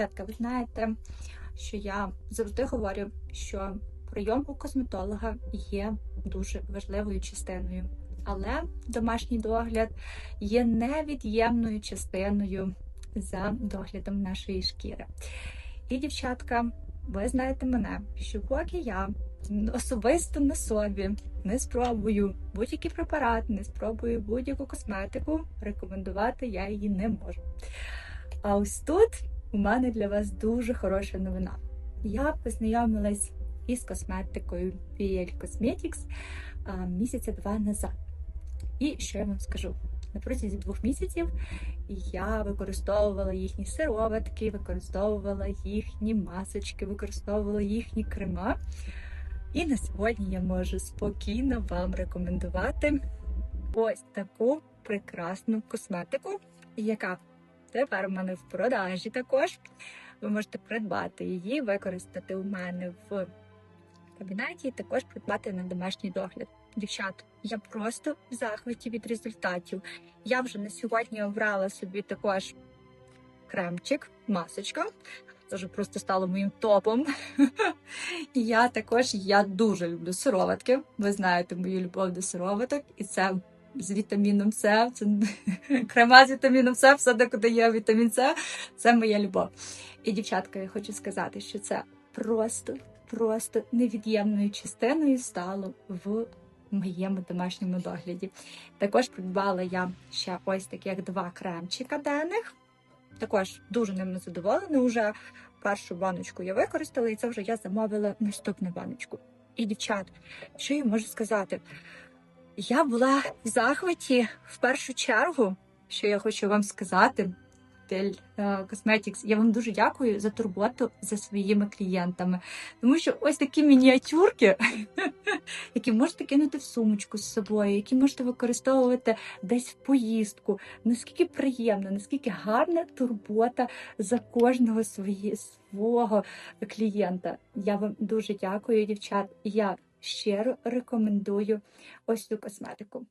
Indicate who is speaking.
Speaker 1: Дівчатка, ви знаєте, що я завжди говорю, що прийом у косметолога є дуже важливою частиною, але домашній догляд є невід'ємною частиною за доглядом нашої шкіри. І, дівчатка, ви знаєте мене, що поки я особисто на собі не спробую будь-який препарат, не спробую будь-яку косметику, рекомендувати я її не можу. А ось тут у мене для вас дуже хороша новина. Я познайомилась із косметикою PL Cosmetics місяця два назад. І що я вам скажу? На протязі двох місяців я використовувала їхні сироватки, використовувала їхні масочки, використовувала їхні крема. І на сьогодні я можу спокійно вам рекомендувати ось таку прекрасну косметику, яка тепер у мене в продажі також. Ви можете придбати її, використати у мене в кабінеті і також придбати на домашній догляд. Дівчат, я просто в захваті від результатів. Я вже на сьогодні обрала собі також кремчик, масочка. Це вже просто стало моїм топом. Я також я дуже люблю сироватки. Ви знаєте мою любов до сироваток, і це з вітаміном С. Це крема з вітаміном С, все де є вітамін С. Це моя любов. І, дівчатка, я хочу сказати, що це просто, просто невід'ємною частиною стало в моєму домашньому догляді. Також придбала я ще ось таких два кремчика денних. Також дуже ними задоволена. Уже першу баночку я використала, і це вже я замовила наступну баночку. І, дівчат, що я можу сказати? Я була в захваті в першу чергу, що я хочу вам сказати. Cosmetics, я вам дуже дякую за турботу за своїми клієнтами. Тому що ось такі мініатюрки, які можете кинути в сумочку з собою, які можете використовувати десь в поїздку. Наскільки приємно, наскільки гарна турбота за кожного свого клієнта. Я вам дуже дякую, дівчат. Я щиро рекомендую ось цю косметику.